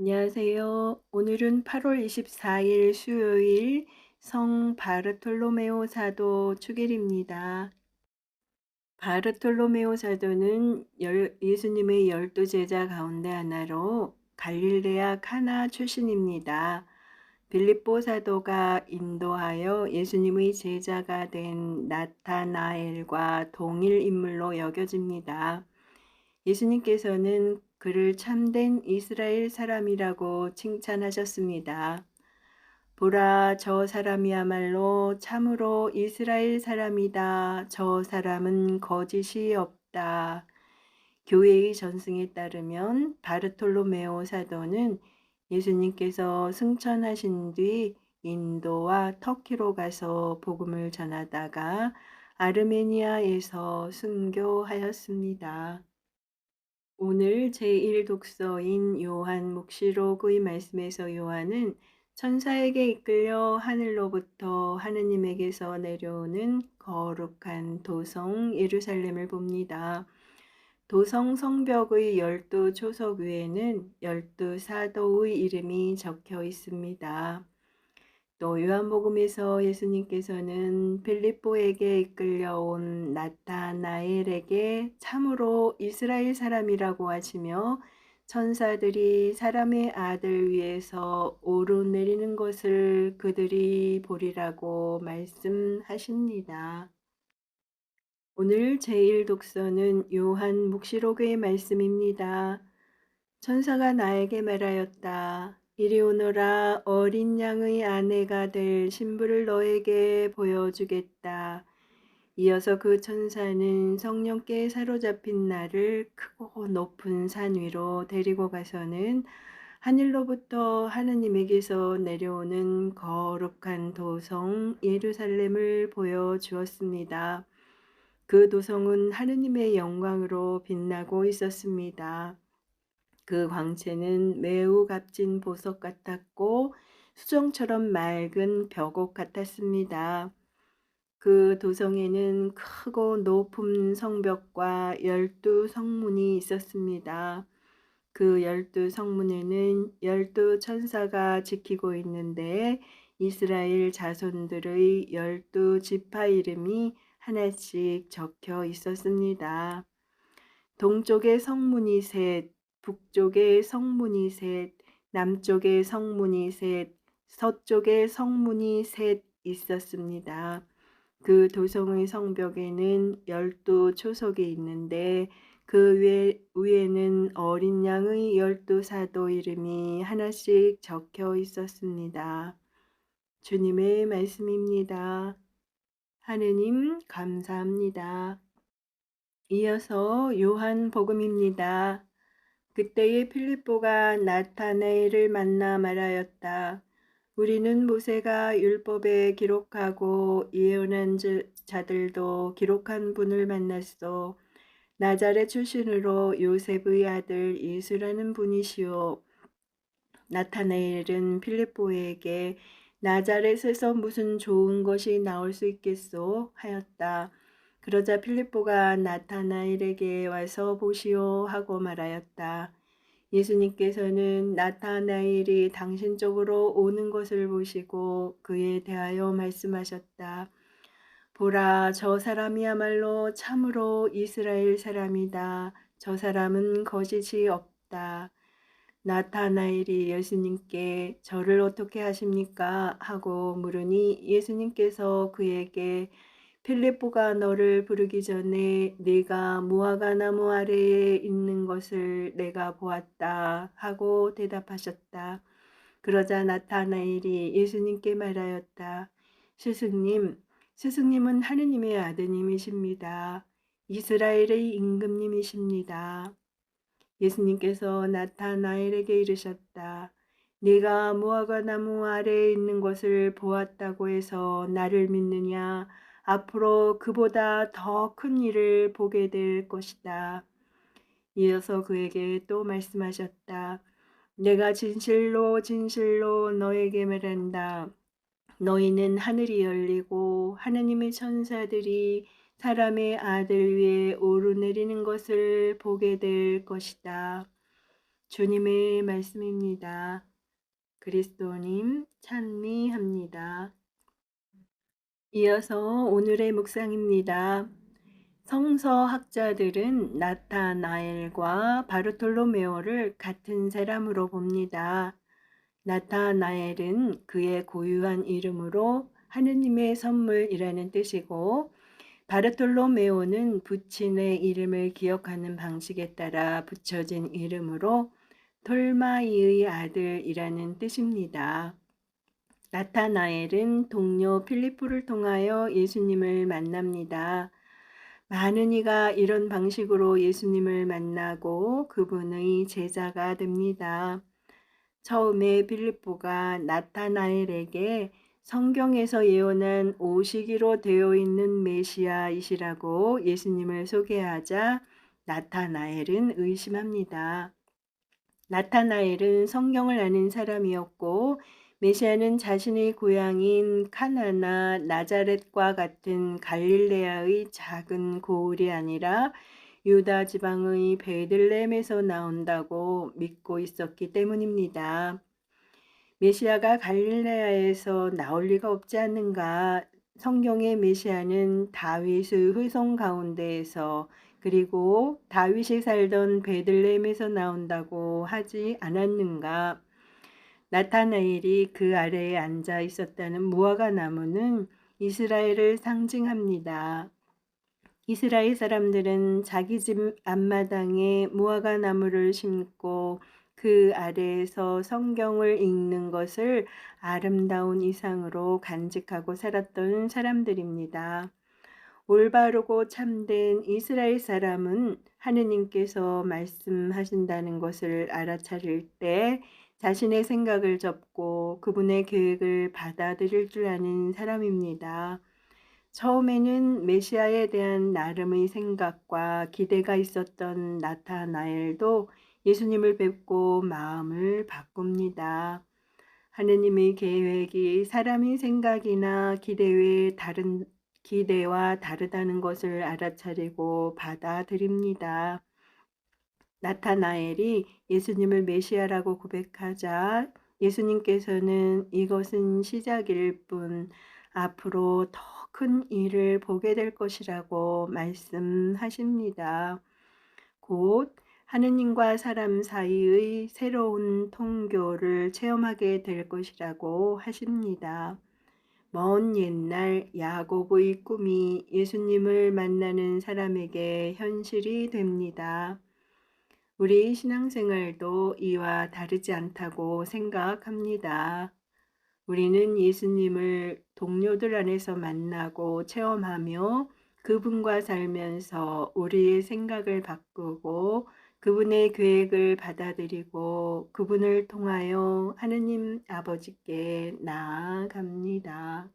안녕하세요. 오늘은 8월 24일 수요일 성 바르톨로메오 사도 축일입니다. 바르톨로메오 사도는 열- 예수님의 열두 제자 가운데 하나로 갈릴레아 카나 출신입니다. 빌립보 사도가 인도하여 예수님의 제자가 된 나타나엘과 동일 인물로 여겨집니다. 예수님께서는 그를 참된 이스라엘 사람이라고 칭찬하셨습니다. 보라, 저 사람이야말로 참으로 이스라엘 사람이다. 저 사람은 거짓이 없다. 교회의 전승에 따르면 바르톨로메오 사도는 예수님께서 승천하신 뒤 인도와 터키로 가서 복음을 전하다가 아르메니아에서 순교하였습니다. 오늘 제1독서인 요한 묵시록의 말씀에서 요한은 천사에게 이끌려 하늘로부터 하느님에게서 내려오는 거룩한 도성 예루살렘을 봅니다. 도성 성벽의 열두 초석 위에는 열두 사도의 이름이 적혀 있습니다. 또 요한복음에서 예수님께서는 빌립보에게 이끌려온 나타나엘에게 참으로 이스라엘 사람이라고 하시며 천사들이 사람의 아들 위에서 오르내리는 것을 그들이 보리라고 말씀하십니다. 오늘 제1 독서는 요한 묵시록의 말씀입니다. 천사가 나에게 말하였다. 이리 오너라 어린 양의 아내가 될 신부를 너에게 보여주겠다. 이어서 그 천사는 성령께 사로잡힌 나를 크고 높은 산 위로 데리고 가서는 하늘로부터 하느님에게서 내려오는 거룩한 도성 예루살렘을 보여주었습니다. 그 도성은 하느님의 영광으로 빛나고 있었습니다. 그 광채는 매우 값진 보석 같았고 수정처럼 맑은 벽옥 같았습니다. 그 도성에는 크고 높은 성벽과 열두 성문이 있었습니다. 그 열두 성문에는 열두 천사가 지키고 있는데 이스라엘 자손들의 열두 지파 이름이 하나씩 적혀 있었습니다. 동쪽의 성문이 셋, 북쪽에 성문이 셋, 남쪽에 성문이 셋, 서쪽에 성문이 셋 있었습니다. 그 도성의 성벽에는 열두 초석이 있는데 그 위에, 위에는 어린 양의 열두 사도 이름이 하나씩 적혀 있었습니다. 주님의 말씀입니다. 하느님 감사합니다. 이어서 요한 복음입니다. 그때에 필립보가 나타나엘을 만나 말하였다. 우리는 모세가 율법에 기록하고 예언한 자들도 기록한 분을 만났소. 나자렛 출신으로 요셉의 아들 예수라는 분이시오. 나타나엘은 필립보에게 나자렛에서 무슨 좋은 것이 나올 수 있겠소 하였다. 그러자 필립보가 나타나엘에게 와서 보시오 하고 말하였다. 예수님께서는 나타나엘이 당신 쪽으로 오는 것을 보시고 그에 대하여 말씀하셨다. 보라, 저 사람이야말로 참으로 이스라엘 사람이다. 저 사람은 거짓이 없다. 나타나엘이 예수님께 저를 어떻게 하십니까? 하고 물으니 예수님께서 그에게 필리포가 너를 부르기 전에 네가 무화과 나무 아래에 있는 것을 내가 보았다 하고 대답하셨다. 그러자 나타나엘이 예수님께 말하였다. 스승님, 스승님은 하느님의 아드님이십니다. 이스라엘의 임금님이십니다. 예수님께서 나타나엘에게 이르셨다. 네가 무화과 나무 아래에 있는 것을 보았다고 해서 나를 믿느냐? 앞으로 그보다 더 큰 일을 보게 될 것이다. 이어서 그에게 또 말씀하셨다. 내가 진실로 진실로 너에게 말한다. 너희는 하늘이 열리고 하느님의 천사들이 사람의 아들 위에 오르내리는 것을 보게 될 것이다. 주님의 말씀입니다. 그리스도님 찬미합니다. 이어서 오늘의 묵상입니다. 성서학자들은 나타나엘과 바르톨로메오를 같은 사람으로 봅니다. 나타나엘은 그의 고유한 이름으로 하느님의 선물이라는 뜻이고 바르톨로메오는 부친의 이름을 기억하는 방식에 따라 붙여진 이름으로 톨마이의 아들이라는 뜻입니다. 나타나엘은 동료 필리포를 통하여 예수님을 만납니다. 많은 이가 이런 방식으로 예수님을 만나고 그분의 제자가 됩니다. 처음에 필리포가 나타나엘에게 성경에서 예언한 오시기로 되어 있는 메시아이시라고 예수님을 소개하자 나타나엘은 의심합니다. 나타나엘은 성경을 아는 사람이었고 메시아는 자신의 고향인 카나나 나자렛과 같은 갈릴레아의 작은 고을이 아니라 유다 지방의 베들렘에서 나온다고 믿고 있었기 때문입니다. 메시아가 갈릴레아에서 나올 리가 없지 않는가? 성경의 메시아는 다윗의 후손 가운데에서 그리고 다윗이 살던 베들렘에서 나온다고 하지 않았는가? 나타나엘이 그 아래에 앉아 있었다는 무화과 나무는 이스라엘을 상징합니다. 이스라엘 사람들은 자기 집 앞마당에 무화과 나무를 심고 그 아래에서 성경을 읽는 것을 아름다운 이상으로 간직하고 살았던 사람들입니다. 올바르고 참된 이스라엘 사람은 하느님께서 말씀하신다는 것을 알아차릴 때 자신의 생각을 접고 그분의 계획을 받아들일 줄 아는 사람입니다. 처음에는 메시아에 대한 나름의 생각과 기대가 있었던 나타나엘도 예수님을 뵙고 마음을 바꿉니다. 하느님의 계획이 사람의 생각이나 기대와 다른 기대와 다르다는 것을 알아차리고 받아들입니다. 나타나엘이 예수님을 메시아라고 고백하자 예수님께서는 이것은 시작일 뿐 앞으로 더 큰 일을 보게 될 것이라고 말씀하십니다. 곧 하느님과 사람 사이의 새로운 통교를 체험하게 될 것이라고 하십니다. 먼 옛날 야곱의 꿈이 예수님을 만나는 사람에게 현실이 됩니다. 우리 신앙생활도 이와 다르지 않다고 생각합니다. 우리는 예수님을 동료들 안에서 만나고 체험하며 그분과 살면서 우리의 생각을 바꾸고 그분의 계획을 받아들이고 그분을 통하여 하느님 아버지께 나아갑니다.